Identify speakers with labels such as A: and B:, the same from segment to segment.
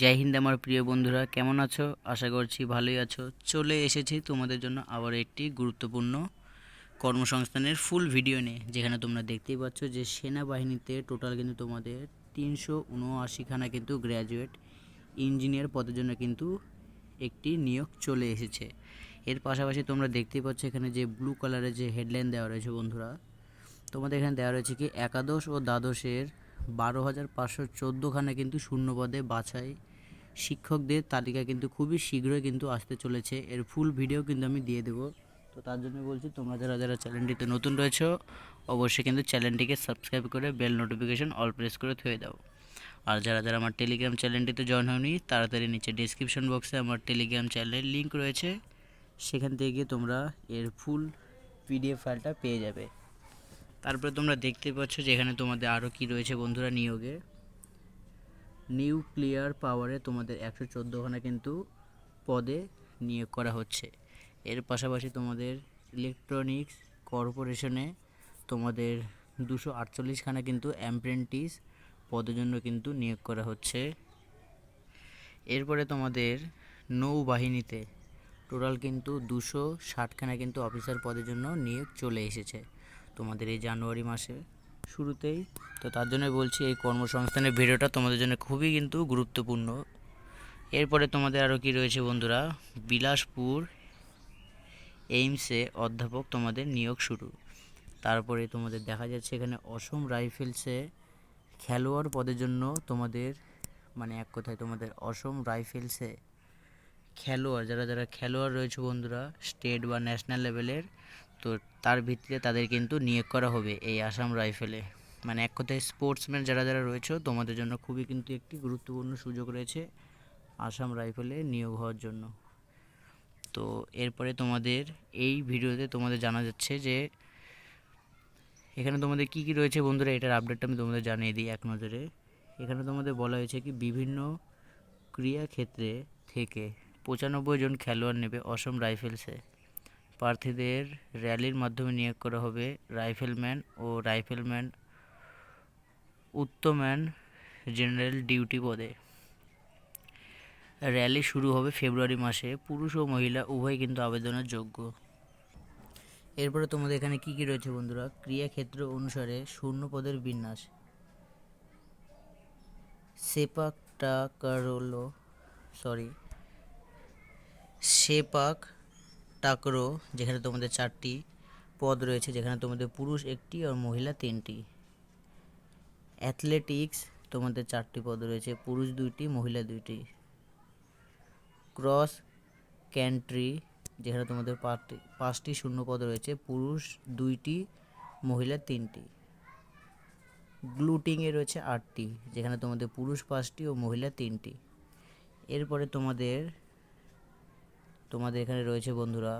A: জয় হিন্দ আমার প্রিয় বন্ধুরা, কেমন আছো? আশা করছি ভালোই আছো। চলে এসেছি তোমাদের জন্য আবার একটি গুরুত্বপূর্ণ কর্মসংস্থানের ফুল ভিডিও নিয়ে, যেখানে তোমরা দেখতেই পাচ্ছ যে সেনাবাহিনীতে টোটাল কিন্তু তোমাদের তিনশো উনআশিখানা কিন্তু গ্র্যাজুয়েট ইঞ্জিনিয়ার পদের জন্য কিন্তু একটি নিয়োগ চলে এসেছে। এর পাশাপাশি তোমরা দেখতেই পাচ্ছ এখানে যে ব্লু কালারের যে হেডলাইন দেওয়া রয়েছে বন্ধুরা, তোমাদের এখানে দেওয়া রয়েছে কি একাদশ ও দ্বাদশের বারো হাজার পাঁচশো চোদ্দোখানা কিন্তু শূন্য পদে বাছাই শিক্ষকদের তালিকা কিন্তু খুবই শীঘ্রই কিন্তু আসতে চলেছে। এর ফুল ভিডিও কিন্তু আমি দিয়ে দেবো। তো তার জন্য বলছি, তোমরা যারা যারা চ্যানেলটিতে নতুন রয়েছো, অবশ্যই কিন্তু চ্যানেলটিকে সাবস্ক্রাইব করে বেল নোটিফিকেশন অল প্রেস করে থয়ে দাও। আর যারা যারা আমার টেলিগ্রাম চ্যানেলটিতে জয়েন হয়নি তাড়াতাড়ি নিচে ডিসক্রিপশন বক্সে আমার টেলিগ্রাম চ্যানেলের লিঙ্ক রয়েছে। সেখান থেকে গিয়ে তোমরা এর ফুল পিডিএফ ফাইলটা পেয়ে যাবে। তারপরে তোমরা দেখতে পাচ্ছ যে এখানে তোমাদের আরও কি রয়েছে বন্ধুরা নিয়োগে। নিউক্লিয়ার পাওয়ারে তোমাদের একশো চোদ্দোখানা কিন্তু পদে নিয়োগ করা হচ্ছে। এর পাশাপাশি তোমাদের ইলেকট্রনিক্স কর্পোরেশনে তোমাদের দুশো আটচল্লিশখানা কিন্তু অ্যাপ্রেন্টিস পদের জন্য কিন্তু নিয়োগ করা হচ্ছে। এরপরে তোমাদের নৌবাহিনীতে টোটাল কিন্তু দুশো ষাটখানা কিন্তু অফিসার পদের জন্য নিয়োগ চলে এসেছে। তোমাদের এই জানুয়ারি মাসে শুরুতেই। তো তার জন্য বলছি, এই কর্মসংস্থানের ভিডিওটা তোমাদের জন্য খুবই কিন্তু গুরুত্বপূর্ণ। এরপরে তোমাদের আরও কি রয়েছে বন্ধুরা? বিলাসপুর এইমসে অধ্যাপক তোমাদের নিয়োগ শুরু। তারপরে তোমাদের দেখা যাচ্ছে এখানে অসম রাইফেলসে খেলোয়াড় পদের জন্য তোমাদের মানে এক কথায় তোমাদের অসম রাইফেলসে খেলোয়াড়, যারা যারা খেলোয়াড় রয়েছে বন্ধুরা, স্টেট বা ন্যাশনাল লেভেলের তো তার ভিত্তিতে তাদের কিন্তু নিয়োগ করা হবে এই আসাম রাইফেলে। মানে এক কথায় স্পোর্টসম্যান যারা যারা রয়েছে, তোমাদের জন্য খুবই কিন্তু একটি গুরুত্বপূর্ণ সুযোগ রয়েছে আসাম রাইফেলে নিয়োগ হওয়ার জন্য। তো এরপরে তোমাদের এই ভিডিওতে তোমাদের জানা যাচ্ছে যে, এখানে তোমাদের কি কি রয়েছে বন্ধুরা, এটার আপডেটটা আমি তোমাদের জানিয়ে দিই এক নজরে। এখানে তোমাদের বলা হয়েছে কি, বিভিন্ন ক্রীড়াক্ষেত্রে থেকে পঁচানব্বই জন খেলোয়াড় নেবে অসম রাইফেলসে। প্রার্থীদের র্যালির মাধ্যমে নিয়োগ করা হবে রাইফেলম্যান ও রাইফেলম্যান উত্তম্যান জেনারেল ডিউটি পদে। র্যালি শুরু হবে ফেব্রুয়ারি মাসে। পুরুষ ও মহিলা উভয় কিন্তু আবেদনের যোগ্য। এরপরে তোমাদের এখানে কি কি রয়েছে বন্ধুরা? ক্রিয়াক্ষেত্র অনুসারে শূন্য পদের বিন্যাস। Sepak takraw sorry sepak takraw যেখানে তোমাদের চারটি পদ রয়েছে, যেখানে তোমাদের পুরুষ একটি আর মহিলা তিনটি। অ্যাথলেটিক্স তোমাদের চারটি পদ রয়েছে, পুরুষ দুইটি, মহিলা দুইটি। ক্রস ক্যান্ট্রি যেখানে তোমাদের পাঁচটি পাঁচটি শূন্য পদ রয়েছে, পুরুষ দুইটি, মহিলা তিনটি। গ্লুটিংয়ে রয়েছে আটটি, যেখানে তোমাদের পুরুষ পাঁচটি ও মহিলা তিনটি। এরপরে তোমাদের তোমাদের এখানে রয়েছে বন্ধুরা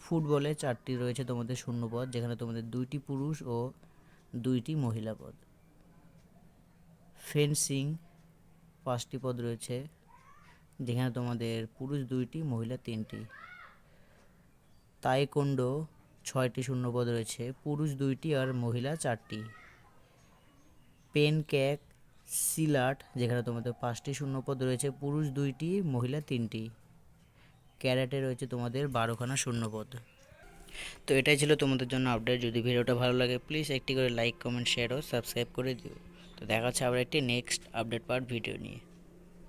A: ফুটবলে চারটি রয়েছে তোমাদের শূন্য পদ যেখানে তোমাদের দুইটি পুরুষ ও দুইটি মহিলা পদ। ফেন্সিং পাঁচটি পদ রয়েছে, যেখানে তোমাদের পুরুষ দুইটি, মহিলা তিনটি। তাইকোন্ডো ছয়টি শূন্যপদ রয়েছে, পুরুষ দুইটি আর মহিলা চারটি। পেন ক্যাক সিলাট, যেখানে তোমাদের পাঁচটি শূন্যপদ রয়েছে, পুরুষ দুইটি, মহিলা তিনটি। ক্যারাটে রয়েছে তোমাদের বারোখানা শূন্যপদ। তো এটাই ছিল তোমাদের জন্য আপডেট যদি ভিডিওটা ভালো লাগে প্লিজ একটি করে লাইক কমেন্ট শেয়ার ও সাবস্ক্রাইব করে দিও। তো দেখা হচ্ছে আবার একটি নেক্সট আপডেট পাওয়ার ভিডিও নিয়ে।